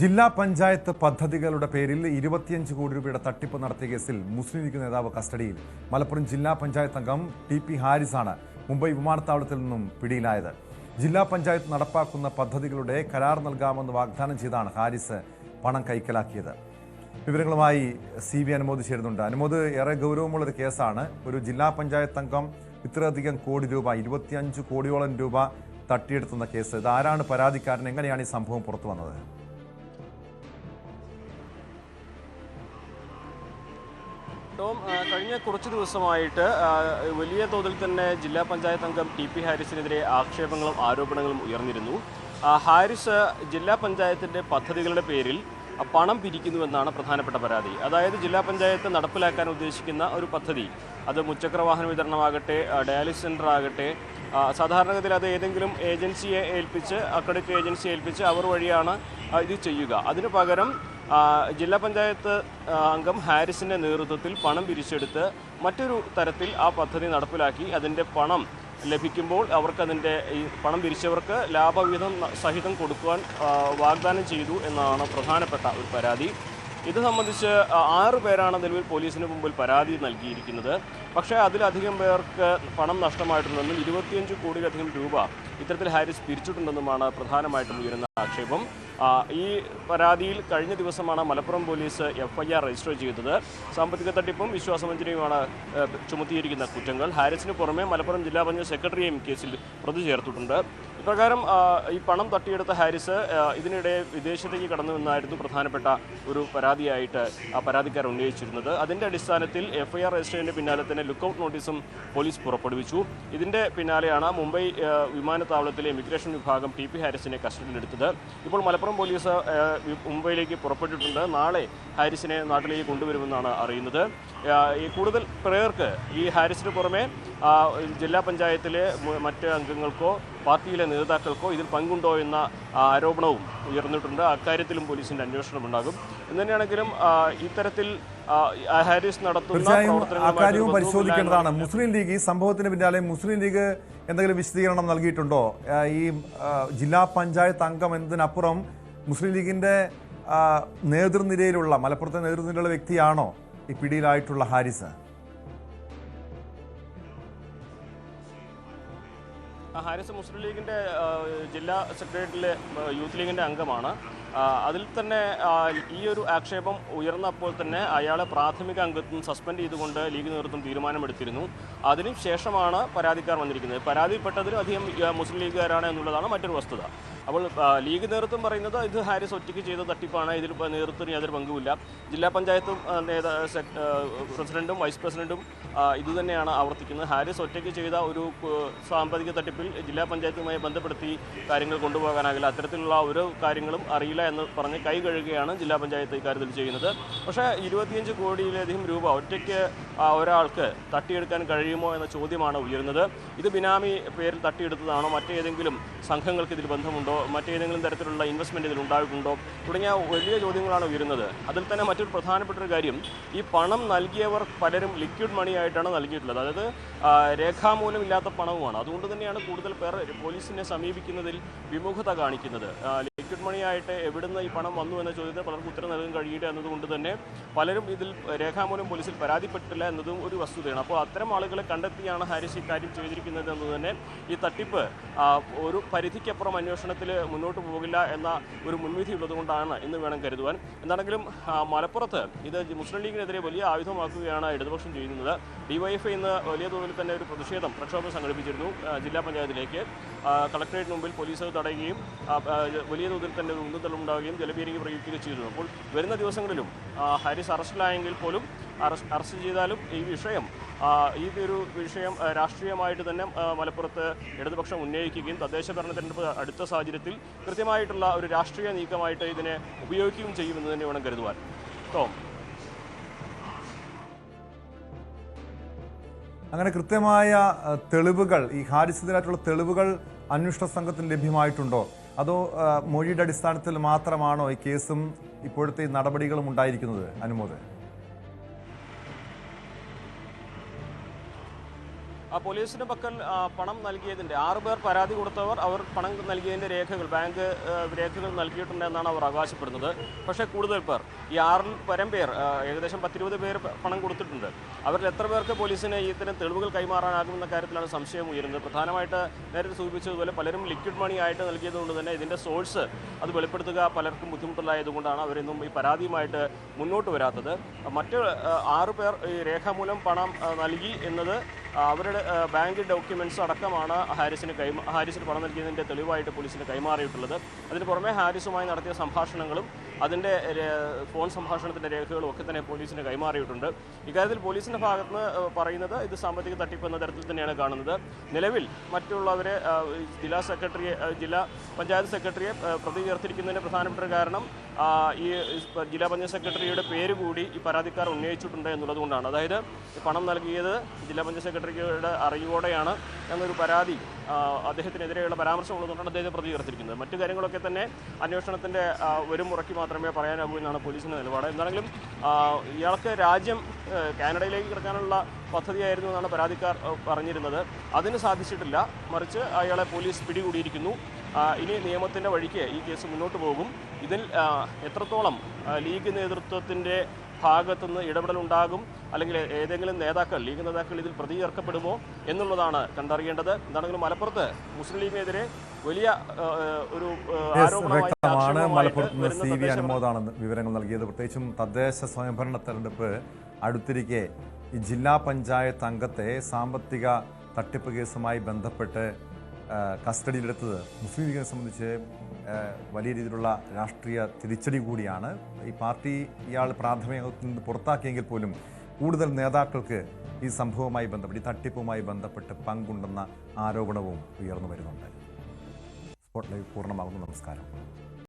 ജില്ലാ പഞ്ചായത്ത് പദ്ധതികളുടെ പേരിൽ ഇരുപത്തിയഞ്ച് കോടി രൂപയുടെ തട്ടിപ്പ് നടത്തിയ കേസിൽ മുസ്ലിം ലീഗ് നേതാവ് കസ്റ്റഡിയിൽ. മലപ്പുറം ജില്ലാ പഞ്ചായത്ത് അംഗം ടി പി ഹാരിസാണ് മുംബൈ വിമാനത്താവളത്തിൽ നിന്നും പിടിയിലായത്. ജില്ലാ പഞ്ചായത്ത് നടപ്പാക്കുന്ന പദ്ധതികളുടെ കരാർ നൽകാമെന്ന് വാഗ്ദാനം ചെയ്താണ് ഹാരിസ് പണം കൈക്കലാക്കിയത്. വിവരങ്ങളുമായി സി ബി അനുമോദ് ചേരുന്നുണ്ട്. അനുമോദ് ഏറെ ഗൗരവമുള്ളൊരു കേസാണ്. ഒരു ജില്ലാ പഞ്ചായത്ത് അംഗം ഇത്രയധികം കോടി രൂപ ഇരുപത്തിയഞ്ച് കോടിയോളം രൂപ തട്ടിയെടുത്തുന്ന കേസ്. ഇത് ആരാണ് പരാതിക്കാരൻ? എങ്ങനെയാണ് ഈ സംഭവം പുറത്തു വന്നത്? ടോം കഴിഞ്ഞ കുറച്ച് ദിവസമായിട്ട് വലിയ തോതിൽ തന്നെ ജില്ലാ പഞ്ചായത്ത് അംഗം ടി പി ഹാരിസിനെതിരെ ആക്ഷേപങ്ങളും ആരോപണങ്ങളും ഉയർന്നിരുന്നു. ഹാരിസ് ജില്ലാ പഞ്ചായത്തിന്റെ പദ്ധതികളുടെ പേരിൽ പണം പിരിക്കുന്നുവെന്നാണ് പ്രധാനപ്പെട്ട പരാതി. അതായത് ജില്ലാ പഞ്ചായത്ത് നടപ്പിലാക്കാൻ ഉദ്ദേശിക്കുന്ന ഒരു പദ്ധതി. അത് മുച്ചക്ര വാഹന വിതരണമാകട്ടെ ഡയാലിസിസ് സെന്റർ ആകട്ടെ സാധാരണഗതിയിൽ അത് ഏതെങ്കിലും ഏജൻസിയെ ഏൽപ്പിച്ച് അക്രഡിറ്റ് ഏജൻസിയെ ഏൽപ്പിച്ച് അവർ വഴിയാണ് ഇത് ചെയ്യുക. അതിനു പകരം ജില്ലാ പഞ്ചായത്ത് അംഗം ഹാരിസിന്റെ നേതൃത്വത്തിൽ പണം പിരിച്ചെടുത്ത് മറ്റൊരു തരത്തിൽ ആ പദ്ധതി നടപ്പിലാക്കി. അതിന്റെ പണം ലഭിക്കുമ്പോൾ അവർക്ക് അതിന്റെ ഈ പണം പിരിച്ചവർക്ക് ലാഭവിഹിതം സഹിതം കൊടുക്കുവാൻ വാഗ്ദാനം ചെയ്തു എന്നാണ് പ്രധാനപ്പെട്ട ഒരു പരാതി. ഇത് സംബന്ധിച്ച് ആറ് പേരാണ് നിലവിൽ പോലീസിന് മുമ്പിൽ പരാതി നൽകിയിരിക്കുന്നത്. പക്ഷേ അതിലധികം പേർക്ക് പണം നഷ്ടമായിട്ടുണ്ടെന്നും ഇരുപത്തിയഞ്ച് കോടിയിലധികം രൂപ ഇത്തരത്തിൽ ഹാരിസ് പിരിച്ചിട്ടുണ്ടെന്നുമാണ് പ്രധാനമായിട്ടും ഉയരുന്ന ആക്ഷേപം. ഈ പരാതിയിൽ കഴിഞ്ഞ ദിവസമാണ് Malappuram police F I R register ചെയ്തത്. സാമ്പത്തിക തട്ടിപ്പും വിശ്വാസവഞ്ചനയുമാണ് ചുമത്തിയിരിക്കുന്ന കുറ്റങ്ങൾ. ഹാരിസിന് പുറമെ മലപ്പുറം ജില്ലാ പഞ്ചായത്ത് സെക്രട്ടറിയെയും കേസിൽ പ്രതി ചേർത്തിട്ടുണ്ട് ഇപ്രകാരം ഈ പണം തട്ടിയെടുത്ത ഹാരിസ് ഇതിനിടെ വിദേശത്തേക്ക് കടന്നു നിന്നായിരുന്നു പ്രധാനപ്പെട്ട ഒരു പരാതിയായിട്ട് ആ പരാതിക്കാർ ഉന്നയിച്ചിരുന്നത്. അതിന്റെ അടിസ്ഥാനത്തിൽ എഫ് ഐ ആർ രജിസ്റ്റർ ചെയ്തതിന്റെ പിന്നാലെ തന്നെ ലുക്കൌട്ട് നോട്ടീസും പോലീസ് പുറപ്പെടുവിച്ചു. ഇതിന്റെ പിന്നാലെയാണ് മുംബൈ വിമാനത്താവളത്തിലെ ഇമിഗ്രേഷൻ വിഭാഗം ടി പി ഹാരിസിനെ കസ്റ്റഡിയിലെടുത്തത്. ഇപ്പോൾ മലപ്പുറം പോലീസ് മുംബൈയിലേക്ക് പുറപ്പെട്ടിട്ടുണ്ട്. നാളെ ഹാരിസിനെ നാട്ടിലേക്ക് കൊണ്ടുവരുമെന്നാണ് അറിയുന്നത്. ഈ കൂടുതൽ പേർക്ക് ഈ ഹാരിസിന് പുറമെ ജില്ലാ പഞ്ചായത്തിലെ മറ്റ് അംഗങ്ങൾക്കോ പാർട്ടിയിലെ നേതാക്കൾക്കോ ഇതിൽ പങ്കുണ്ടോ എന്ന ആരോപണവും ഉയർന്നിട്ടുണ്ട്. അക്കാര്യത്തിലും പോലീസിന്റെ അന്വേഷണം ഉണ്ടാകും. എന്ന് തന്നെയാണെങ്കിലും ഇത്തരത്തിൽ ഹാരിസ് നടത്തുന്ന പരിശോധിക്കേണ്ടതാണ്. മുസ്ലിം ലീഗ് ഈ സംഭവത്തിന് പിന്നാലെ മുസ്ലിം ലീഗ് എന്തെങ്കിലും വിശദീകരണം നൽകിയിട്ടുണ്ടോ? ഈ ജില്ലാ പഞ്ചായത്ത് അംഗം എന്നതിനപ്പുറം മുസ്ലിം ലീഗിന്റെ നേതൃനിരയിലുള്ള മലപ്പുറത്തെ നേതൃനിരയിലുള്ള വ്യക്തിയാണോ ഈ പിടിയിലായിട്ടുള്ള ഹാരിസ്? ഹാരിസ് മുസ്ലിം ലീഗിന്റെ ജില്ലാ സെക്രട്ടേറിയറ്റിലെ യൂത്ത് ലീഗിന്റെ അംഗമാണ്. അതിൽ തന്നെ ഈ ഒരു ആക്ഷേപം ഉയർന്നപ്പോൾ തന്നെ അയാളെ പ്രാഥമിക അംഗത്വം സസ്പെൻഡ് ചെയ്തുകൊണ്ട് ലീഗ് നേതൃത്വം തീരുമാനമെടുത്തിരുന്നു. അതിനു ശേഷമാണ് പരാതിക്കാർ വന്നിരിക്കുന്നത്. പരാതിപ്പെട്ടതിലും അധികം മുസ്ലിം ലീഗുകാരാണ് എന്നുള്ളതാണ് മറ്റൊരു വസ്തുത. അപ്പോൾ ലീഗ് നേതൃത്വം പറയുന്നത് ഇത് ഹാരിസ് ഒറ്റയ്ക്ക് ചെയ്ത തട്ടിപ്പാണ്. ഇതിൽ നേതൃത്വത്തിന് യാതൊരു പങ്കുമില്ല. ജില്ലാ പഞ്ചായത്തും നേതാ പ്രസിഡന്റും വൈസ് പ്രസിഡന്റും ഇതുതന്നെയാണ് ആവർത്തിക്കുന്നത്. ഹാരിസ് ഒറ്റയ്ക്ക് ചെയ്ത ഒരു സാമ്പത്തിക തട്ടിപ്പിൽ ജില്ലാ പഞ്ചായത്തുമായി ബന്ധപ്പെടുത്തി കാര്യങ്ങൾ കൊണ്ടുപോകാനാകില്ല. അത്തരത്തിലുള്ള ഓരോ കാര്യങ്ങളും അറിയില്ല എന്ന് പറഞ്ഞ് കൈ കഴുകുകയാണ് ജില്ലാ പഞ്ചായത്ത് ഇക്കാര്യത്തിൽ ചെയ്യുന്നത്. പക്ഷേ ഇരുപത്തിയഞ്ച് കോടിയിലധികം രൂപ ഒറ്റയ്ക്ക് ഒരാൾക്ക് തട്ടിയെടുക്കാൻ കഴിയുമോ എന്ന ചോദ്യമാണ് ഉയരുന്നത്. ഇത് ബിനാമി പേരിൽ തട്ടിയെടുത്തതാണോ? മറ്റേതെങ്കിലും സംഘങ്ങൾക്ക് ഇതിൽ ബന്ധമുണ്ടോ? മറ്റേതെങ്കിലും തരത്തിലുള്ള ഇൻവെസ്റ്റ്മെന്റ് ഇതിൽ ഉണ്ടായിട്ടുണ്ടോ? തുടങ്ങിയ വലിയ ചോദ്യങ്ങളാണ് ഉയരുന്നത്. അതിൽ തന്നെ മറ്റൊരു പ്രധാനപ്പെട്ട ഒരു കാര്യം ഈ പണം നൽകിയവർ പലരും ലിക്വിഡ് മണി ആയിട്ടാണ് നൽകിയിട്ടുള്ളത്. അതായത് രേഖാമൂലമില്ലാത്ത പണവുമാണ്. അതുകൊണ്ട് തന്നെയാണ് കൂടുതൽ പേർ പോലീസിനെ സമീപിക്കുന്നതിൽ വിമുഖത കാണിക്കുന്നത്. ആ, ലിക്വിഡ് മണി ആയിട്ട് എവിടുന്ന് ഈ പണം വന്നു എന്ന ചോദ്യത്തിന് പലർക്കും ഉത്തരം നൽകാൻ കഴിയില്ല എന്നതുകൊണ്ട് തന്നെ പലരും ഇതിൽ രേഖാമൂലം പോലീസിൽ പരാതിപ്പെട്ടില്ല എന്നതും ഒരു വസ്തുതയാണ്. അപ്പോൾ അത്തരം ആളുകളെ കണ്ടെത്തിയാണ് ഹാരിസ് ഇക്കാര്യം കാര്യം ചെയ്തിരിക്കുന്നത് എന്ന് തന്നെ ഈ തട്ടിപ്പ് ഒരു പരിധിക്കപ്പുറം അന്വേഷണത്തിൽ മുന്നോട്ട് പോകില്ല എന്ന ഒരു മുൻവിധി ഉള്ളതുകൊണ്ടാണ് എന്ന് വേണം കരുതുവാൻ. എന്താണെങ്കിലും മലപ്പുറത്ത് ഇത് മുസ്ലിം ലീഗിനെതിരെ വലിയ ആയുധമാക്കുകയാണ് ഇടതുപക്ഷം ചെയ്യുന്നത്. ഡിവൈഎഫ്ഐ ഇന്ന് വലിയ തോതിൽ തന്നെ ഒരു പ്രതിഷേധം പ്രക്ഷോഭം സംഘടിപ്പിച്ചിരുന്നു ജില്ലാ പഞ്ചായത്തിലേക്ക്. കളക്ടറേറ്റ് മുമ്പിൽ പോലീസ് തടയുകയും വലിയ തോതിൽ തന്നെ ഒരു ഉണ്ടാവുകയും ജലപീരങ്കി പ്രയോഗിക്കുകയും ചെയ്തു അപ്പോൾ വരുന്ന ദിവസങ്ങളിലും ഹാരിസ് അറസ്റ്റിലായെങ്കിൽ പോലും അറസ്റ്റ് അറസ്റ്റ് ചെയ്താലും ഈ വിഷയം ഈ ഒരു വിഷയം രാഷ്ട്രീയമായിട്ട് തന്നെ മലപ്പുറത്ത് ഇടതുപക്ഷം ഉന്നയിക്കുകയും തദ്ദേശ ഭരണ തെരഞ്ഞെടുപ്പ് അടുത്ത സാഹചര്യത്തിൽ കൃത്യമായിട്ടുള്ള ഒരു രാഷ്ട്രീയ നീക്കമായിട്ട് ഇതിനെ ഉപയോഗിക്കുകയും ചെയ്യുമെന്ന് തന്നെ വേണം കരുതുവാൻ. ടോം. അങ്ങനെ കൃത്യമായ തെളിവുകൾ ഈ ഹാരിസിനെതിരായിട്ടുള്ള തെളിവുകൾ അന്വേഷണ സംഘത്തിന് ലഭ്യമായിട്ടുണ്ടോ? അതോ മൊഴിയുടെ അടിസ്ഥാനത്തിൽ മാത്രമാണോ ഈ കേസും ഇപ്പോഴത്തെ നടപടികളും ഉണ്ടായിരിക്കുന്നത് അനുമോദ് പോലീസിന് പക്കൽ പണം നൽകിയതിന്റെ ആറ് പേർ പരാതി കൊടുത്തവർ അവർ പണം നൽകിയതിന്റെ രേഖകൾ ബാങ്ക് രേഖകൾ നൽകിയിട്ടുണ്ട് എന്നാണ് അവർ അവകാശപ്പെടുന്നത്. പക്ഷേ കൂടുതൽ പേർ ഈ ആറിൽ പരം പേർ ഏകദേശം പത്തിരുപത് പേർ പണം കൊടുത്തിട്ടുണ്ട്. അവരിൽ എത്ര പേർക്ക് പോലീസിന് ഇത്തരം തെളിവുകൾ കൈമാറാനാകുമെന്ന കാര്യത്തിലാണ് സംശയം ഉയരുന്നത്. പ്രധാനമായിട്ട് നേരത്തെ സൂചിപ്പിച്ചതുപോലെ പലരും ലിക്വിഡ് മണി ആയിട്ട് നൽകിയതുകൊണ്ട് തന്നെ ഇതിന്റെ സോഴ്സ് അത് വെളിപ്പെടുത്തുക പലർക്കും ബുദ്ധിമുട്ടുള്ളതായതുകൊണ്ടാണ് അവരിന്നും ഈ പരാതിയുമായിട്ട് മുന്നോട്ട് വരാത്തത്. മറ്റ് ആറ് പേർ ഈ രേഖാമൂലം പണം നൽകി എന്നത് അവരുടെ ബാങ്ക് ഡോക്യുമെന്റ്സ് അടക്കമാണ് ഹാരിസിന് കൈ ഹാരിസിന് പണം നൽകിയതിന്റെ തെളിവായിട്ട് പോലീസിന് കൈമാറിയിട്ടുള്ളത്. അതിന് പുറമെ ഹാരിസുമായി നടത്തിയ സംഭാഷണങ്ങളും അതിന്റെ ഫോൺ സംഭാഷണത്തിന്റെ രേഖകളും ഒക്കെ തന്നെ പോലീസിന് കൈമാറിയിട്ടുണ്ട്. ഇക്കാര്യത്തിൽ പോലീസിന്റെ ഭാഗത്ത് നിന്ന് ആ, പറയുന്നത് ഇത് സാമ്പത്തിക തട്ടിപ്പ് എന്ന തരത്തിൽ തന്നെയാണ് കാണുന്നത്. നിലവിൽ മറ്റുള്ളവരെ ജില്ലാ സെക്രട്ടറിയെ ജില്ലാ പഞ്ചായത്ത് സെക്രട്ടറിയെ പ്രതി ചേർത്തിരിക്കുന്നതിന് പ്രധാനപ്പെട്ട കാരണം ഈ ജില്ലാ പഞ്ചായത്ത് സെക്രട്ടറിയുടെ പേര് കൂടി ഈ പരാതിക്കാർ ഉന്നയിച്ചിട്ടുണ്ട് എന്നുള്ളതുകൊണ്ടാണ് അതായത് പണം നൽകിയത് ജില്ലാ പഞ്ചായത്ത് സെക്രട്ടറിയുടെ അറിവോടെയാണ് എന്നൊരു പരാതി അദ്ദേഹത്തിനെതിരെയുള്ള പരാമർശം ഉള്ളതുകൊണ്ടാണ് അദ്ദേഹത്തെ പ്രതികരിച്ചിരിക്കുന്നത്. മറ്റു കാര്യങ്ങളൊക്കെ തന്നെ അന്വേഷണത്തിന്റെ ഒരു മുറയ്ക്ക് മാത്രമേ പറയാനാകൂ എന്നാണ് പോലീസിന്റെ നിലപാട്. എന്താണെങ്കിലും ഇയാൾക്ക് രാജ്യം കാനഡയിലേക്ക് കിടക്കാനുള്ള പദ്ധതിയായിരുന്നു എന്നാണ് പരാതിക്കാർ പറഞ്ഞിരുന്നത്. അതിന് സാധിച്ചിട്ടില്ല. മറിച്ച് അയാളെ പോലീസ് പിടികൂടിയിരിക്കുന്നു. ഇനി നിയമത്തിന്റെ വഴിക്ക് ഈ കേസ് മുന്നോട്ട് പോകും. ഇതിൽ എത്രത്തോളം ലീഗ് നേതൃത്വത്തിന്റെ ഭാഗത്തുനിന്ന് ഇടപെടലുണ്ടാകും. അല്ലെങ്കിൽ ഏതെങ്കിലും നേതാക്കൾ ലീഗ് നേതാക്കൾ ഇതിൽ പ്രതി ചേർക്കപ്പെടുമോ എന്നുള്ളതാണ് കണ്ടറിയേണ്ടത്. എന്താണെങ്കിലും മലപ്പുറത്ത് മുസ്ലിം ലീഗിനെതിരെ വലിയ ഒരു വ്യക്തമാണ്. മലപ്പുറത്ത് സി വി അനുമോദാണെന്ന് അനുമോദാണ് വിവരങ്ങൾ നൽകിയത്. പ്രത്യേകിച്ചും തദ്ദേശ സ്വയംഭരണ തെരഞ്ഞെടുപ്പ് അടുത്തിരിക്കെ ഈ ജില്ലാ പഞ്ചായത്ത് അംഗത്തെ സാമ്പത്തിക തട്ടിപ്പ് കേസുമായി ബന്ധപ്പെട്ട് കസ്റ്റഡിയിലെടുത്തത് മുസ്ലിം ലീഗിനെ സംബന്ധിച്ച് വലിയ രീതിയിലുള്ള രാഷ്ട്രീയ തിരിച്ചടി കൂടിയാണ്. ഈ പാർട്ടി ഇയാൾ പ്രാഥമികത്തിൽ നിന്ന് പുറത്താക്കിയെങ്കിൽ പോലും കൂടുതൽ നേതാക്കൾക്ക് ഈ സംഭവവുമായി ബന്ധപ്പെട്ട് ഈ തട്ടിപ്പുമായി ബന്ധപ്പെട്ട് പങ്കുണ്ടെന്ന ആരോപണവും ഉയർന്നു വരുന്നുണ്ട്. സ്പോട്ട് ലൈവ് പൂർണമാകുന്നു. നമസ്കാരം.